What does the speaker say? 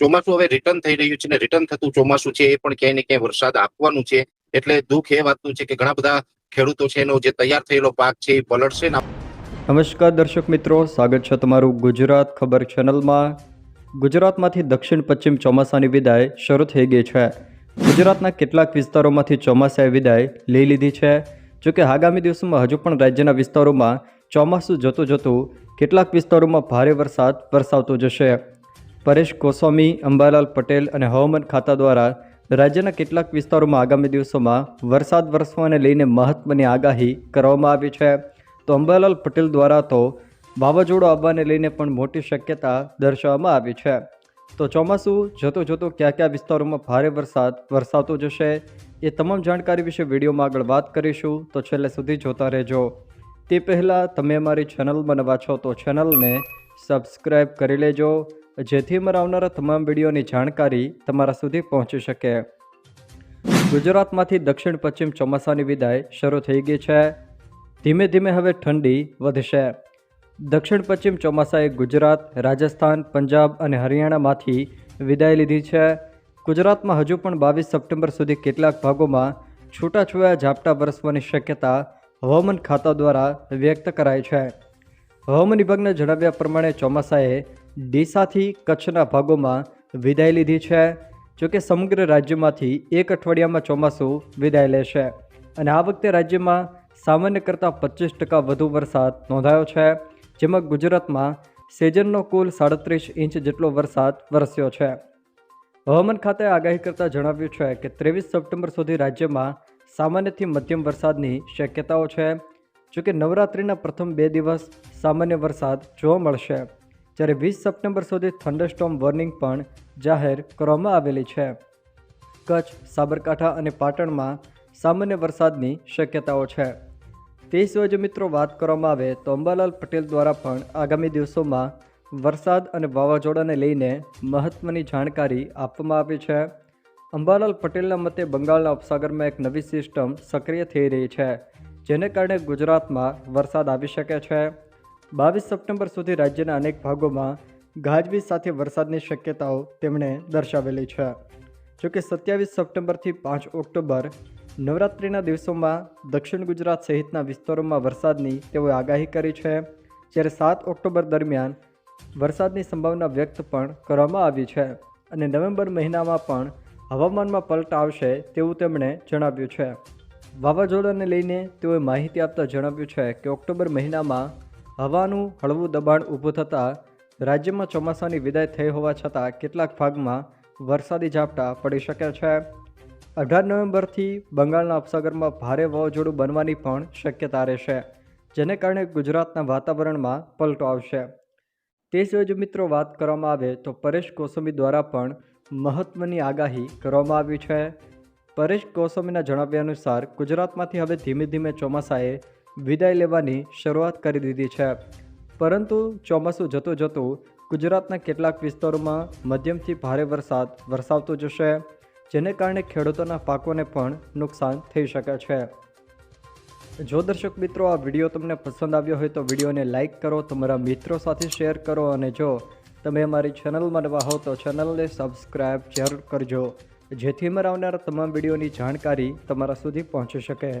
ચોમાસું હવે રિટર્ન થઈ રહ્યું છે ને રિટર્ન થતું ચોમાસું છે એ પણ ક્યાંય ને ક્યાંય વરસાદ આપવાનું છે. એટલે દુઃખ એ વાતનું છે કે ઘણા બધા ખેડૂતો છે એનો જે તૈયાર થયેલો પાક છે એ પલટશે નમસ્કાર દર્શક મિત્રો, સ્વાગત છે તમારું ગુજરાત ખબર ચેનલમાં ગુજરાતમાંથી દક્ષિણ પશ્ચિમ ચોમાસાની વિદાય શરૂ થઈ ગઈ છે. ગુજરાતના કેટલાક વિસ્તારોમાંથી ચોમાસાએ વિદાય લઈ લીધી છે. જોકે આગામી દિવસોમાં હજુ પણ રાજ્યના વિસ્તારોમાં ચોમાસું જતું જતું કેટલાક વિસ્તારોમાં ભારે વરસાદ વરસાવતો જશે. પરેશ ગોસ્વામી, અંબાલાલ પટેલ અને હવામાન ખાતા દ્વારા રાજ્યના કેટલાક વિસ્તારોમાં આગામી દિવસોમાં વરસાદ વરસવાને લઈને મહત્વની આગાહી કરવામાં આવી છે. તો અંબાલાલ પટેલ દ્વારા તો વાવાઝોડું આવવાને લઈને પણ મોટી શક્યતા દર્શાવવામાં આવી છે. તો ચોમાસું જતો જતો કયા કયા વિસ્તારોમાં ભારે વરસાદ વરસાવતો જશે એ તમામ જાણકારી વિશે વિડીયોમાં આગળ વાત કરીશું. તો છેલ્લે સુધી જોતા રહેજો. તે પહેલાં તમે અમારી ચેનલમાં નવા છો તો ચેનલને સબસ્ક્રાઈબ કરી લેજો. જેથી અમારા આવનારા તમામ વિડીયોની જાણકારી તમારા સુધી પહોંચી શકે. ગુજરાતમાંથી દક્ષિણ પશ્ચિમ ચોમાસાની વિદાય શરૂ થઈ ગઈ છે. ધીમે ધીમે હવે ઠંડી વધશે. દક્ષિણ પશ્ચિમ ચોમાસાએ ગુજરાત, રાજસ્થાન, પંજાબ અને હરિયાણામાંથી વિદાય લીધી છે. ગુજરાતમાં હજુ પણ બાવીસ સપ્ટેમ્બર સુધી કેટલાક ભાગોમાં છૂટાછવાયા ઝાપટા વરસવાની શક્યતા હવામાન ખાતા દ્વારા વ્યક્ત કરાઈ છે. હવામાન વિભાગના જણાવ્યા પ્રમાણે ચોમાસાએ ડીસાથી કચ્છના ભાગોમાં વિદાય લીધી છે. જોકે સમગ્ર રાજ્યમાંથી એક અઠવાડિયામાં ચોમાસું વિદાય લેશે. અને આ વખતે રાજ્યમાં સામાન્ય કરતાં પચીસ ટકા વધુ વરસાદ નોંધાયો છે. જેમાં ગુજરાતમાં સેજનનો કુલ સાડત્રીસ ઇંચ જેટલો વરસાદ વરસ્યો છે. હવામાન ખાતે આગાહી કરતાં જણાવ્યું છે કે ત્રેવીસ સપ્ટેમ્બર સુધી રાજ્યમાં સામાન્યથી મધ્યમ વરસાદની શક્યતાઓ છે. જોકે નવરાત્રિના પ્રથમ બે દિવસ સામાન્ય વરસાદ જોવા મળશે. જ્યારે વીસ સપ્ટેમ્બર સુધી થંડરસ્ટોમ વોર્નિંગ પણ જાહેર કરવામાં આવેલી છે. કચ્છ, સાબરકાંઠા અને પાટણમાં સામાન્ય વરસાદની શક્યતાઓ છે. તે સિવાય જો મિત્રો વાત કરવામાં આવે તો અંબાલાલ પટેલ દ્વારા પણ આગામી દિવસોમાં વરસાદ અને વાવાઝોડાને લઈને મહત્ત્વની જાણકારી આપવામાં આવી છે. અંબાલાલ પટેલના મતે બંગાળના ઉપસાગરમાં એક નવી સિસ્ટમ સક્રિય થઈ રહી છે, જેને કારણે ગુજરાતમાં વરસાદ આવી શકે છે. બાવીસ સપ્ટેમ્બર સુધી રાજ્યના અનેક ભાગોમાં ગાજવીજ સાથે વરસાદની શક્યતાઓ તેમણે દર્શાવેલી છે. જોકે સત્યાવીસ સપ્ટેમ્બરથી પાંચ ઓક્ટોબર નવરાત્રિના દિવસોમાં દક્ષિણ ગુજરાત સહિતના વિસ્તારોમાં વરસાદની તેઓએ આગાહી કરી છે. જ્યારે સાત ઓક્ટોબર દરમિયાન વરસાદની સંભાવના વ્યક્ત પણ કરવામાં આવી છે અને નવેમ્બર મહિનામાં પણ હવામાનમાં પલટ આવશે તેવું તેમણે જણાવ્યું છે. વાવાઝોડાને લઈને તેઓએ માહિતી આપતા જણાવ્યું છે કે ઓક્ટોબર મહિનામાં હવાનું હળવું દબાણ ઊભું થતાં રાજ્યમાં ચોમાસાની વિદાય થઈ હોવા છતાં કેટલાક ભાગમાં વરસાદી ઝાપટા પડી શકે છે. અઢાર નવેમ્બરથી બંગાળના ઉપસાગરમાં ભારે વાવાઝોડું બનવાની પણ શક્યતા રહેશે, જેને કારણે ગુજરાતના વાતાવરણમાં પલટો આવશે. તે સિવાય જો મિત્રો વાત કરવામાં આવે તો પરેશ ગોસ્વામી દ્વારા પણ મહત્ત્વની આગાહી કરવામાં આવી છે. પરેશ ગોસ્વામીના જણાવ્યા અનુસાર ગુજરાતમાંથી હવે ધીમે ધીમે ચોમાસાએ વિદાય લેવાની શરૂઆત કરી દીધી છે. પરંતુ ચોમાસું જતું જતું ગુજરાતના કેટલાક વિસ્તારોમાં મધ્યમથી ભારે વરસાદ વરસાવતો જશે, જેને કારણે ખેડૂતોના પાકોને પણ નુકસાન થઈ શકે છે. જો દર્શક મિત્રો આ વીડિયો તમને પસંદ આવ્યો હોય તો વિડીયોને લાઇક કરો, તમારા મિત્રો સાથે શેર કરો અને જો તમે અમારી ચેનલમાં નવા હો તો ચેનલને સબસ્ક્રાઈબ જરૂર કરજો, જેથી અમારા આવનારા તમામ વિડીયોની જાણકારી તમારા સુધી પહોંચી શકે.